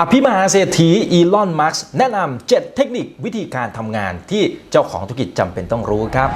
อภิมหาเศรษฐีอีลอนมัสก์แนะนำ 7 เทคนิควิธีการทำงานที่เจ้าของธุรกิจจำเป็นต้องรู้ครับ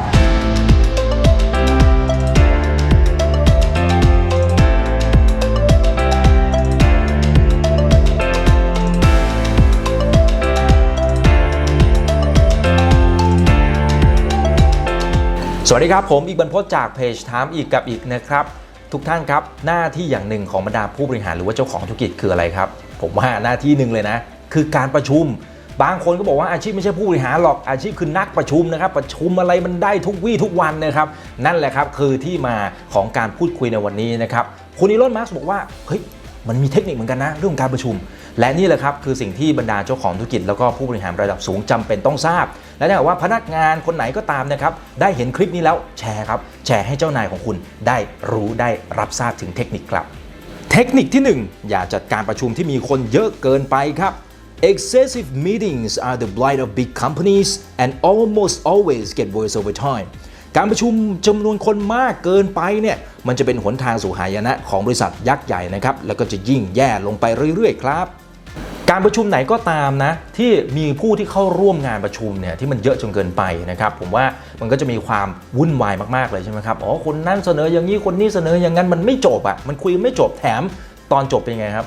สวัสดีครับ ผมอีกบรรพจน์จากเพจถามอีกกับอีกนะครับ ทุกท่านครับ หน้าที่อย่างหนึ่งของบรรดาผู้บริหารหรือว่าเจ้าของธุรกิจคืออะไรครับ ผมว่าหน้าที่หนึ่งเลยนะ คือการประชุม บางคนก็บอกว่าอาชีพไม่ใช่ผู้บริหารหรอกอาชีพคือนักประชุมนะครับ ประชุมอะไรมันได้ทุกวี่ทุกวันนะครับนั่นแหละครับคือที่มาของการพูดคุยในวันนี้นะครับคุณอีลอนมัสก์บอกว่าเฮ้ยมันมีเทคนิคเหมือนกันนะเรื่องการประชุม และนี่แหละครับคือสิ่งที่บรรดาเจ้าของธุรกิจแล้วก็ผู้บริหารระดับสูงจำเป็นต้องทราบ และถ้าเกิดว่าพนักงานคนไหนก็ตามนะครับได้เห็นคลิปนี้แล้วแชร์ครับแชร์ให้เจ้านายของคุณได้รู้ได้รับทราบถึงเทคนิคครับ เทคนิคที่ 1 อย่าจัดการประชุมที่มีคนเยอะเกินไปครับ excessive meetings are the blight of big companies and almost always get worse over time การประชุมจำนวนคนมากเกินไปเนี่ยมันจะเป็นหนทางสู่หายนะของบริษัทยักษ์ใหญ่นะครับ แล้วก็จะยิ่งแย่ลงไปเรื่อยๆ ครับ การประชุมไหนก็ตามนะ ที่มีผู้ที่เข้าร่วมงานประชุมเนี่ยที่มันเยอะจนเกินไปนะครับ ผมว่ามันก็จะมีความวุ่นวายมากๆเลยใช่ไหมครับอ๋อคนนั้นเสนออย่างนี้คนนี้เสนออย่างนั้นมันไม่จบอะ่ะมันคุยไม่จบแถมตอนจบเป็นยังไงครับ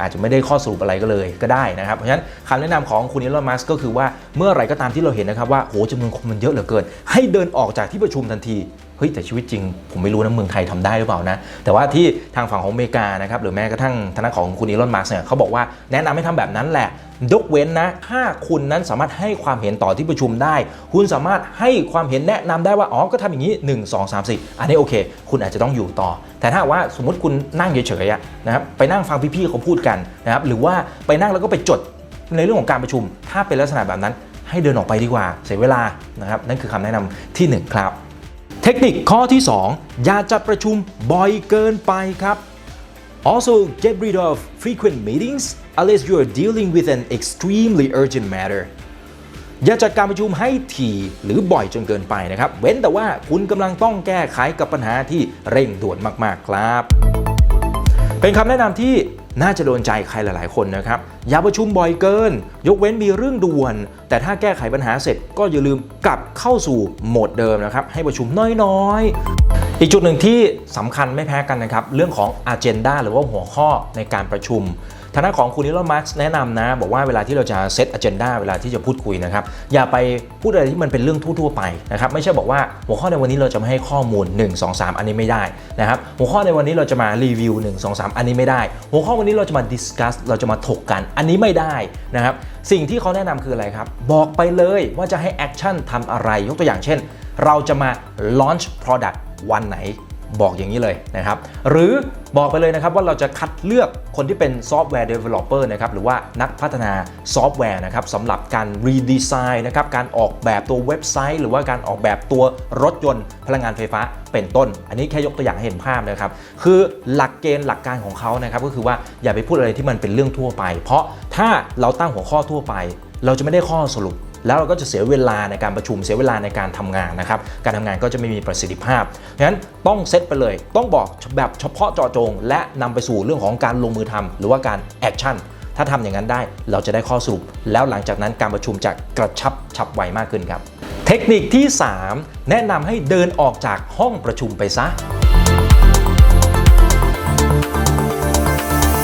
อาจจะไม่ได้ข้อสรุปอะไรก็เลยก็ได้นะครับ เพราะฉะนั้นคำแนะนำของคุณอีลอนมัสก์ก็คือว่าเมื่อไรก็ตามที่เราเห็นนะครับว่าโหจำนวนคนมันเยอะเหลือเกิน ให้เดินออกจากที่ประชุมทันที เฮ้ยแต่ชีวิตจริง ผมไม่รู้นะเมืองไทยทำได้หรือเปล่านะ แต่ว่าที่ทางฝั่งของอเมริกานะครับหรือแม้กระทั่งทางด้าของคุณอีลอนมัสก์เนี่ยเขาบอกว่าแนะนำให้ทำแบบนั้นแหละยกเว้นนะถ้าคุณนั้นสามารถให้ความเห็นต่อที่ประชุมได้ คุณสามารถให้ความเห็นแนะนำได้ว่าอ๋อก็ทำอย่างนี้ 1 2 3 4 อันนี้โอเค คุณอาจจะต้องอยู่ต่อ แต่ถ้าว่าสมมติคุณนั่งเฉยๆนะครับไปนั่งฟังพี่ๆเขาพูดกันนะครับหรือว่าไปนั่งแล้วก็ไปจดในเรื่องของการประชุม ถ้าเป็นลักษณะแบบนั้นให้เดินออกไปดีกว่าเสียเวลานะครับนั่นคือคำแนะนำที่หนึ่งครับ ทคนิคข้อที่ 2 อย่าจัดประชุมบ่อยเกินไปครับ Also, get rid of frequent meetings unless you are dealing with an extremely urgent matter. อย่าจัดการประชุมให้ถี่หรือบ่อยจนเกินไปนะครับ เว้นแต่ว่าคุณกำลังต้องแก้ไขกับปัญหาที่เร่งด่วนมาก ๆ ครับ เป็นคำแนะนำที่ น่าจะโดนใจใครหลาย ๆ คนนะครับ อย่าประชุมบ่อยเกิน ยกเว้นมีเรื่องด่วน แต่ถ้าแก้ไขปัญหาเสร็จก็อย่าลืมกลับเข้าสู่โหมดเดิมนะครับ ให้ประชุมน้อย ๆ อีกจุดหนึ่งที่สำคัญไม่แพ้กันนะครับ เรื่องของ agenda หรือว่าหัวข้อในการประชุม ทางด้านของคุณนิโรมาร์กแนะนำนะ บอกว่าเวลาที่เราจะเซต agenda เวลาที่จะพูดคุยนะครับ อย่าไปพูดอะไรที่มันเป็นเรื่องทั่วๆไปนะครับ ไม่ใช่บอกว่าหัวข้อในวันนี้เราจะมาให้ข้อมูล 1 2 3 อันนี้ไม่ได้นะครับ หัวข้อในวันนี้เราจะมารีวิว 1 2 3 อันนี้ไม่ได้ หัวข้อวันนี้เราจะมา discuss เราจะมาถกกันอันนี้ไม่ได้นะครับ สิ่งที่เขาแนะนำคืออะไรครับ บอกไปเลยว่าจะให้ action ทำอะไร ยกตัวอย่างเช่น เราจะมา launch product วันไหน บอกอย่างนี้เลยนะครับ หรือบอกไปเลยนะครับว่าเราจะคัดเลือกคนที่เป็นซอฟต์แวร์ Developer นะครับหรือว่านักพัฒนาซอฟต์แวร์นะครับสำหรับการรีดีไซน์นะครับการออกแบบตัวเว็บไซต์ หรือว่าการออกแบบตัวรถยนต์ พลังงานไฟฟ้าเป็นต้น อันนี้แค่ยกตัวอย่างให้เห็นภาพนะครับ คือหลักเกณฑ์หลักการของเขานะครับก็คือว่าอย่าไปพูดอะไรที่มันเป็นเรื่องทั่วไป เพราะถ้าเราตั้งหัวข้อทั่วไป เราจะไม่ได้ข้อสรุป แล้วเราก็จะเสียเวลาในการประชุมเสียเวลาในการทำงานนะครับ การทำงานก็จะไม่มีประสิทธิภาพดังนั้นต้องเซตไปเลย ต้องบอกแบบเฉพาะเจาะจง และนำไปสู่เรื่องของการลงมือทำหรือว่าการแอคชั่นถ้าทำอย่างนั้นได้เราจะได้ข้อสรุป แล้วหลังจากนั้นการประชุมจะกระชับฉับไวมากขึ้นครับ เทคนิคที่ 3 แนะนำให้เดินออกจากห้องประชุมไปซะ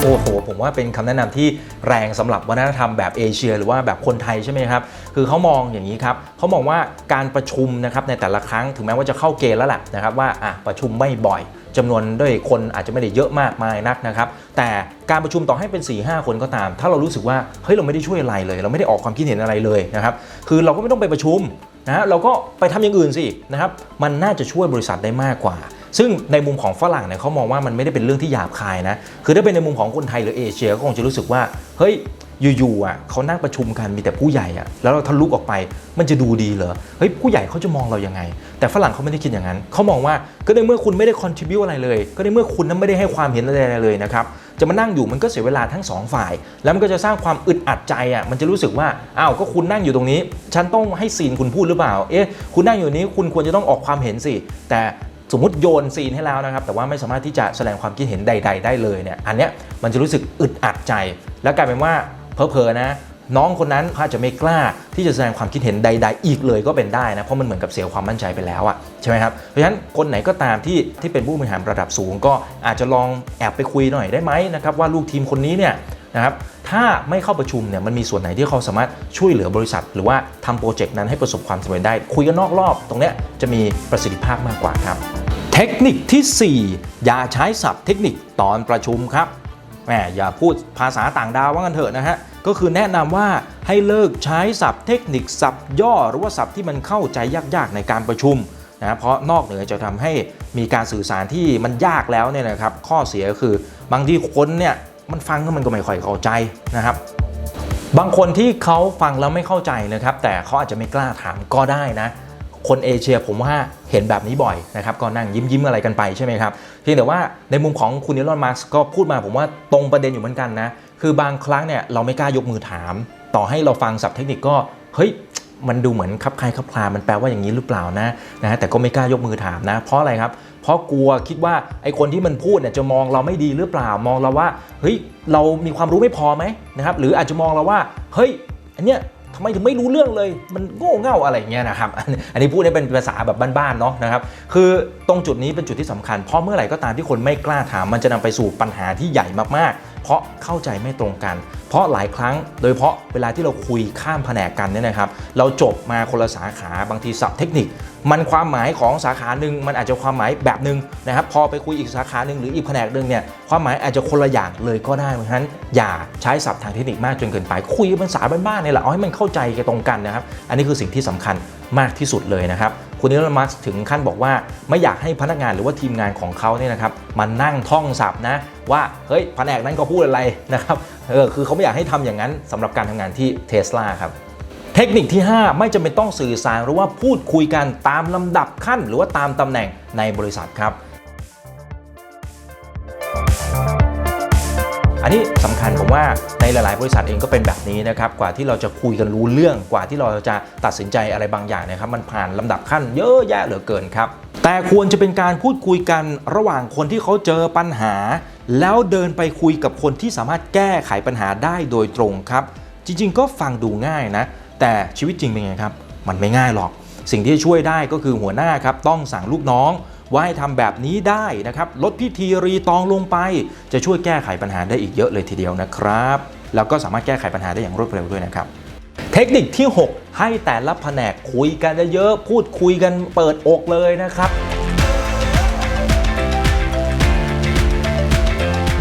อ้โหผมว่าเป็นคำแนะนำที่แรงสำหรับวัฒนธรรมแบบเอเชีย หรือว่าแบบคนไทยใช่ไหมครับ คือเขามองอย่างนี้ครับเขามองว่าการประชุมนะครับในแต่ละครั้งถึงแม้ว่าจะเข้าเกณฑ์แล้วแหละนะครับว่าอะประชุมไม่บ่อยจำนวนด้วยคนอาจจะไม่ได้เยอะมากมายนักนะครับแต่การประชุมต่อให้เป็น 4 5 คนก็ตาม ถ้าเรารู้สึกว่าเฮ้ยเราไม่ได้ช่วยอะไรเลย เราไม่ได้ออกความคิดเห็นอะไรเลยนะครับคือเราก็ไม่ต้องไปประชุมนะเราก็ไปทำอย่างอื่นสินะครับมันน่าจะช่วยบริษัทได้มากกว่า ซึ่งในมุมของฝรั่งเนี่ยเขามองว่ามันไม่ได้เป็นเรื่องที่หยาบคายนะ คือถ้าเป็นในมุมของคนไทยหรือเอเชียก็คงจะรู้สึกว่า เฮ้ยอยู่ๆอะเขานั่งประชุมกันมีแต่ผู้ใหญ่อะแล้วเราทะลุออกไปมันจะดูดีเหรอเฮ้ยผู้ใหญ่เขาจะมองเรายังไง แต่ฝรั่งเขาไม่ได้คิดอย่างนั้นเขามองว่าก็ในเมื่อคุณไม่ได้คอนทริบิวอะไรเลย ก็ในเมื่อคุณนั้นไม่ได้ให้ความเห็นอะไรเลยนะครับจะมานั่งอยู่มันก็เสียเวลาทั้งสองฝ่าย แล้วมันก็จะสร้างความอึดอัดใจอะมันจะรู้สึกว่าอ้าวก็คุณนั่งอยู่ตรงนี้ ฉันต้องให้ซีนคุณพูดหรือเปล่า เอ๊ะคุณนั่งอยู่นี้คุณควรจะต้องออกความเห็นสิแต่ สมมติโยนซีนให้แล้วนะครับ แต่ว่าไม่สามารถที่จะแสดงความคิดเห็นใด ๆ ได้เลยเนี่ยอันเนี้ยมันจะรู้สึกอึดอัดใจ แล้วกลายเป็นว่าเพอเพอนะ น้องคนนั้นเขาอาจจะไม่กล้าที่จะแสดงความคิดเห็นใด ๆ อีกเลยก็เป็นได้นะ เพราะมันเหมือนกับเสียความมั่นใจไปแล้วอะใช่ไหมครับ เพราะฉะนั้นคนไหนก็ตามที่ที่เป็นผู้บริหารระดับสูง ก็อาจจะลองแอบไปคุยหน่อยได้ไหมนะครับว่าลูกทีมคนนี้เนี่ยนะครับถ้าไม่เข้าประชุมเนี่ยมันมีส่วนไหนที่เขาสามารถช่วยเหลือบริษัท หรือว่าทำโปรเจกต์นั้นให้ประสบความสำเร็จได้ คุยกันนอกรอบ ตรงเนี้ยจะมีประสิทธิภาพมากกว่าครับ เทคนิคที่ 4 อย่าใช้ศัพท์เทคนิคตอนประชุมครับแหมอย่าพูดภาษาต่างดาวว่ากันเถอะนะฮะ ก็คือแนะนำว่าให้เลิกใช้ศัพท์เทคนิคศัพท์ย่อหรือว่าศัพท์ที่มันเข้าใจยากๆในการประชุมนะเพราะนอกเหนือจะทำให้มีการสื่อสารที่มันยากแล้วเนี่ยนะครับ ข้อเสียก็คือบางทีคนเนี่ยมันฟังแล้วมันก็ไม่ค่อยเข้าใจนะครับ บางคนที่เขาฟังแล้วไม่เข้าใจนะครับ แต่เขาอาจจะไม่กล้าถามก็ได้นะคนเอเชียผมว่าเห็นแบบนี้บ่อยนะครับก็นั่งยิ้มยิ้มอะไรกันไปใช่ไหมครับเพียงแต่ว่าในมุมของคุณนิลอนมาร์กก็พูดมาผมว่าตรงประเด็นอยู่เหมือนกันนะ คือบางครั้งเนี่ยเราไม่กล้ายกมือถาม ต่อให้เราฟังศัพท์เทคนิคก็เฮ้ยมันดูเหมือนคับใครคับคลา มันแปลว่าอย่างนี้หรือเปล่านะนะ แต่ก็ไม่กล้ายกมือถามนะ เพราะอะไรครับ เพราะกลัวคิดว่าไอคนที่มันพูดเนี่ยจะมองเราไม่ดีหรือเปล่า มองเราว่า เฮ้ย เรามีความรู้ไม่พอไหมนะครับ หรืออาจจะมองเราว่า เฮ้ย อันเนี้ยทำไมถึงไม่รู้เรื่องเลย มันโง่เง่าอะไรเงี้ยนะครับ อันนี้พูดได้เป็นภาษาแบบบ้านๆเนาะนะครับ คือตรงจุดนี้เป็นจุดที่สำคัญ เพราะเมื่อไหร่ก็ตามที่คนไม่กล้าถาม มันจะนำไปสู่ปัญหาที่ใหญ่มากๆ เพราะเข้าใจไม่ตรงกัน เพราะหลายครั้ง โดยเฉพาะเวลาที่เราคุยข้ามแผนกกันเนี่ยนะครับ เราจบมาคนละสาขาบางทีศัพท์เทคนิค มันความหมายของสาขาหนึ่งมันอาจจะความหมายแบบหนึ่งนะครับ พอไปคุยอีกสาขาหนึ่งหรืออีกแผนกหนึ่งเนี่ยความหมายอาจจะคนละอย่างเลยก็ได้เพราะฉะนั้นอย่าใช้ศัพท์ทางเทคนิคมากจนเกินไป คุยภาษาบ้านๆเนี่ยแหละเอาให้มันเข้าใจกันตรงกันนะครับ อันนี้คือสิ่งที่สำคัญมากที่สุดเลยนะครับ คุณนิลมัสถึงขั้นบอกว่า ไม่อยากให้พนักงานหรือว่าทีมงานของเขาเนี่ยนะครับมานั่งท่องศัพท์นะว่าเฮ้ยแผนกนั้นก็พูดอะไรนะครับเออคือเขาไม่อยากให้ทำอย่างนั้นสำหรับการทำงานที่เทสลาครับเทคนิคที่ 5 ไม่จำเป็นต้องสื่อสารหรือว่าพูดคุยกันตามลำดับขั้น หรือว่าตามตำแหน่งในบริษัทครับ อันนี้สำคัญผมว่าในหลาย ๆ บริษัทเองก็เป็นแบบนี้นะครับกว่าที่เราจะคุยกันรู้เรื่องกว่าที่เราจะตัดสินใจอะไรบางอย่างนะครับมันผ่านลำดับขั้นเยอะแยะเหลือเกินครับแต่ควรจะเป็นการพูดคุยกันระหว่างคนที่เขาเจอปัญหา แล้วเดินไปคุยกับคนที่สามารถแก้ไขปัญหาได้โดยตรงครับ จริง ๆ ก็ฟังดูง่ายนะ แต่ชีวิตจริงเป็นไงครับ มันไม่ง่ายหรอก สิ่งที่จะช่วยได้ก็คือหัวหน้าครับต้องสั่งลูกน้อง ว่าให้ทำแบบนี้ได้นะครับลดพิธีรีตองลงไป จะช่วยแก้ไขปัญหาได้อีกเยอะเลยทีเดียวนะครับ แล้วก็สามารถแก้ไขปัญหาได้อย่างรวดเร็วด้วยนะครับเทคนิคที่ 6 ให้แต่ละแผนกคุยกันเยอะๆพูดคุยกันเปิดอกเลยนะครับ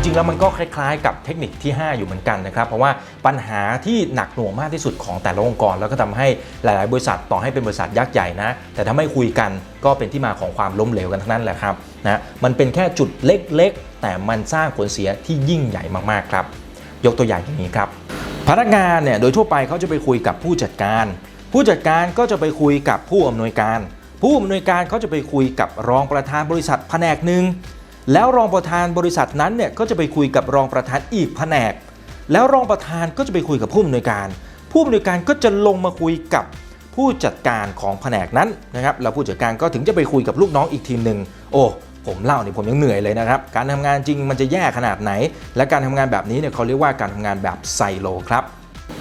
ริง ๆ แล้วมันก็คล้าย ๆ กับเทคนิคที่ 5 อยู่เหมือนกันนะครับเพราะว่าปัญหาที่หนักหน่วงมากที่สุดของแต่ละองค์กร แล้วก็ทำให้หลาย ๆ บริษัทต่อให้เป็นบริษัทยักษ์ใหญ่นะ แต่ถ้าไม่คุยกันก็เป็นที่มาของความล้มเหลวกันทั้งนั้นแหละครับนะมันเป็นแค่จุดเล็ก ๆ แต่มันสร้างผลเสียที่ยิ่งใหญ่มาก ๆ ครับ ยกตัวอย่างอย่างนี้ครับพนักงานเนี่ยโดยทั่วไปเขาจะไปคุยกับผู้จัดการ ผู้จัดการก็จะไปคุยกับผู้อำนวยการ ผู้อำนวยการเขาจะไปคุยกับรองประธานบริษัทแผนกหนึ่ง แล้วรองประธานบริษัทนั้นเนี่ยก็จะไปคุยกับรองประธานอีกแผนก แล้วรองประธานก็จะไปคุยกับผู้อำนวยการ ผู้อำนวยการก็จะลงมาคุยกับผู้จัดการของแผนกนั้นนะครับแล้วผู้จัดการก็ถึงจะไปคุยกับลูกน้องอีกทีมหนึ่งโอ้ผมเล่าเนี่ยผมยังเหนื่อยเลยนะครับ การทำงานจริงมันจะแย่ขนาดไหน และการทำงานแบบนี้เนี่ยเขาเรียกว่าการทำงานแบบไซโลครับ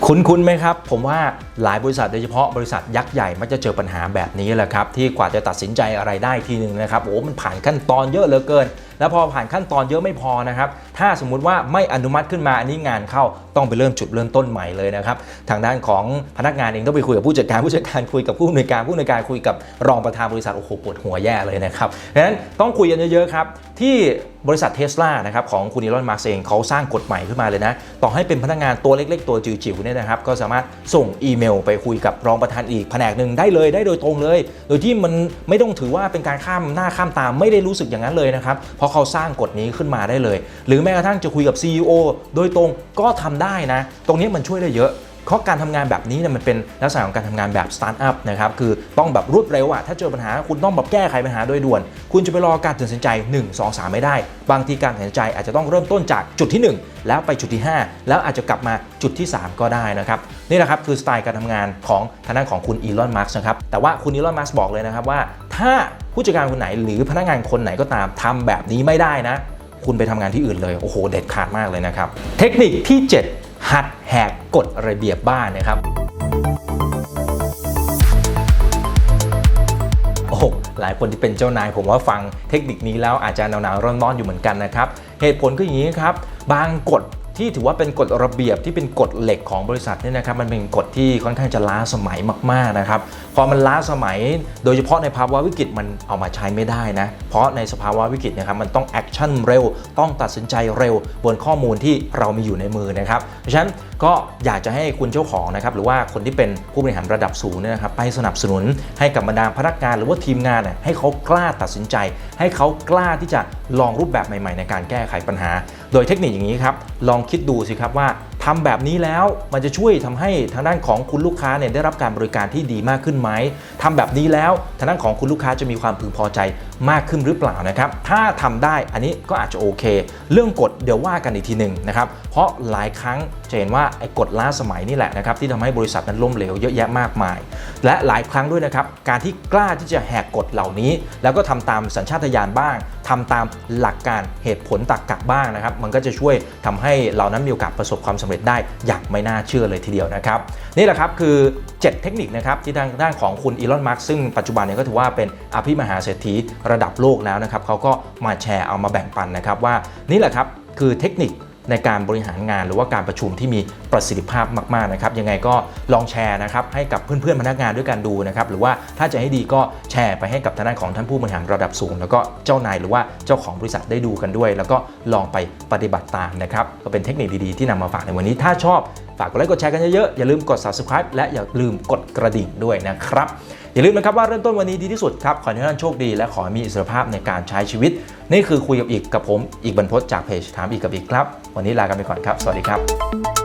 คุ้นๆไหมครับ ผมว่าหลายบริษัทโดยเฉพาะบริษัทยักษ์ใหญ่มักจะเจอปัญหาแบบนี้แหละครับ ที่กว่าจะตัดสินใจอะไรได้ทีนึงนะครับโอ้มันผ่านขั้นตอนเยอะเหลือเกิน แล้วพอผ่านขั้นตอนเยอะไม่พอนะครับ ถ้าสมมุติว่าไม่อนุมัติขึ้นมาอันนี้งานเข้าต้องไปเริ่มจุดเริ่มต้นใหม่เลยนะครับ ทางด้านของพนักงานเองต้องไปคุยกับผู้จัดการผู้จัดการคุยกับผู้อำนวยการผู้อำนวยการคุยกับรองประธานบริษัทโอ้โหปวดหัวแย่เลยนะครับดังนั้นต้องคุยกันเยอะๆครับที่บริษัทเทสลานะครับของคุณอีลอนมาร์กเองเขาสร้างกฎใหม่ขึ้นมาเลยนะ ต่อให้เป็นพนักงานตัวเล็ก ๆ ตัวจิ๋วๆเนี่ยนะครับก็สามารถส่งอีเมลไปคุยกับรองประธานอีกแผนกหนึ่งได้เลยได้โดยตรงเลย โดยที่มันไม่ต้องถือว่าเป็นการข้ามหน้าข้ามตาไม่ได้รู้สึกอย่างนั้นเลยนะครับเพราะเขาสร้างกฎนี้ขึ้นมาได้เลย หรือแม้กระทั่งจะคุยกับ CEO โดยตรงก็ทำได้นะ ตรงนี้มันช่วยได้เยอะ เพราะการทำงานแบบนี้เนี่ยมันเป็นลักษณะของการทำงานแบบสตาร์ทอัพนะครับคือต้องแบบรวดเร็วอะถ้าเจอปัญหาคุณต้องแบบแก้ไขปัญหาโดยด่วน คุณจะไปรอการตัดสินใจ 1 2 3 ไม่ได้ บางทีการตัดสินใจอาจจะต้องเริ่มต้นจากจุดที่ 1 แล้วไปจุดที่ 5 แล้วอาจจะกลับมาจุดที่ 3 ก็ได้นะครับนี่แหละครับคือสไตล์การทำงานของทางด้านของคุณอีลอนมาร์กนะครับแต่ว่าคุณอีลอนมาร์กบอกเลยนะครับว่า ถ้าผู้จัดการคนไหนหรือพนักงานคนไหนก็ตามทำแบบนี้ไม่ได้นะ คุณไปทำงานที่อื่นเลยโอ้โหเด็ดขาดมากเลยนะครับเทคนิคที่ 7 หัดแหกกฎระเบียบบ้านนะครับโอ้โหหลายคนที่เป็นเจ้านายผมว่าฟังเทคนิคนี้แล้วอาจจะหนาวๆร้อนๆอยู่เหมือนกันนะครับ เหตุผลก็อย่างนี้ครับ บางกฎ ที่ถือว่าเป็นกฎระเบียบที่เป็นกฎเหล็กของบริษัทเนี่ยนะครับมันเป็นกฎที่ค่อนข้างจะล้าสมัยมากๆนะครับพอมันล้าสมัย โดยเฉพาะในภาวะวิกฤตมันเอามาใช้ไม่ได้นะเพราะในสภาวะวิกฤตนะครับมันต้องแอคชั่นเร็ว ต้องตัดสินใจเร็ว บนข้อมูลที่เรามีอยู่ในมือนะครับเพราะฉะนั้นก็อยากจะให้คุณเจ้าของนะครับหรือว่าคนที่เป็นผู้บริหารระดับสูงเนี่ยนะครับไปสนับสนุนให้กับบรรดาพนักงานหรือว่าทีมงานให้เขากล้าตัดสินใจ ให้เขากล้าที่จะลองรูปแบบใหม่ ๆ ในการแก้ไขปัญหา โดยเทคนิคอย่างนี้ครับ ลองคิดดูสิครับว่า ทำแบบนี้แล้วมันจะช่วยทำให้ทางด้านของคุณลูกค้าเนี่ยได้รับการบริการที่ดีมากขึ้นไหมทำแบบนี้แล้วทางด้านของคุณลูกค้าจะมีความพึงพอใจมากขึ้นหรือเปล่านะครับ ถ้าทำได้อันนี้ก็อาจจะโอเค เรื่องกฎเดี๋ยวว่ากันอีกทีหนึ่งนะครับ เพราะหลายครั้งจะเห็นว่าไอ้กฎล้าสมัยนี่แหละนะครับที่ทำให้บริษัทนั้นล้มเหลวเยอะแยะมากมาย และหลายครั้งด้วยนะครับการที่กล้าที่จะแหกกฎเหล่านี้ แล้วก็ทำตามสัญชาตญาณบ้างทำตามหลักการเหตุผลตรรกะบ้างนะครับ มันก็จะช่วยทำให้เรานั้นมีโอกาสประสบความสำเร็จได้อย่างไม่น่าเชื่อเลยทีเดียวนะครับ นี่แหละครับคือ 7 เทคนิคนะครับที่ทางด้านของคุณอีลอนมาร์กซึ่งปัจจุบันเนี่ยก็ถือว่าเป็นอภิมหาเศรษฐีระดับโลกแล้วนะครับเขาก็มาแชร์เอามาแบ่งปันนะครับว่านี่แหละครับคือเทคนิค ในการบริหารงานหรือว่าการประชุมที่มีประสิทธิภาพมากๆนะครับยังไงก็ลองแชร์นะครับให้กับเพื่อนๆพนักงานด้วยกันดูนะครับหรือว่าถ้าจะให้ดีก็แชร์ไปให้กับทางด้านของท่านผู้บริหารระดับสูง แล้วก็เจ้านายหรือว่าเจ้าของบริษัทได้ดูกันด้วย แล้วก็ลองไปปฏิบัติตามนะครับก็เป็นเทคนิคดีๆที่นำมาฝากในวันนี้ถ้าชอบฝากกดไลค์กดแชร์กันเยอะๆอย่าลืมกด subscribe และอย่าลืมกดกระดิ่งด้วยนะครับ อย่าลืมนะครับว่าเริ่มต้นวันนี้ดีที่สุดครับ ขอให้ท่านโชคดี และขอมีอิสรภาพในการใช้ชีวิต นี่คือคุยกับอีกกับผมอีกบรรพตจากเพจถามอีกกับอีกครับ วันนี้ลากันไปก่อนครับ สวัสดีครับ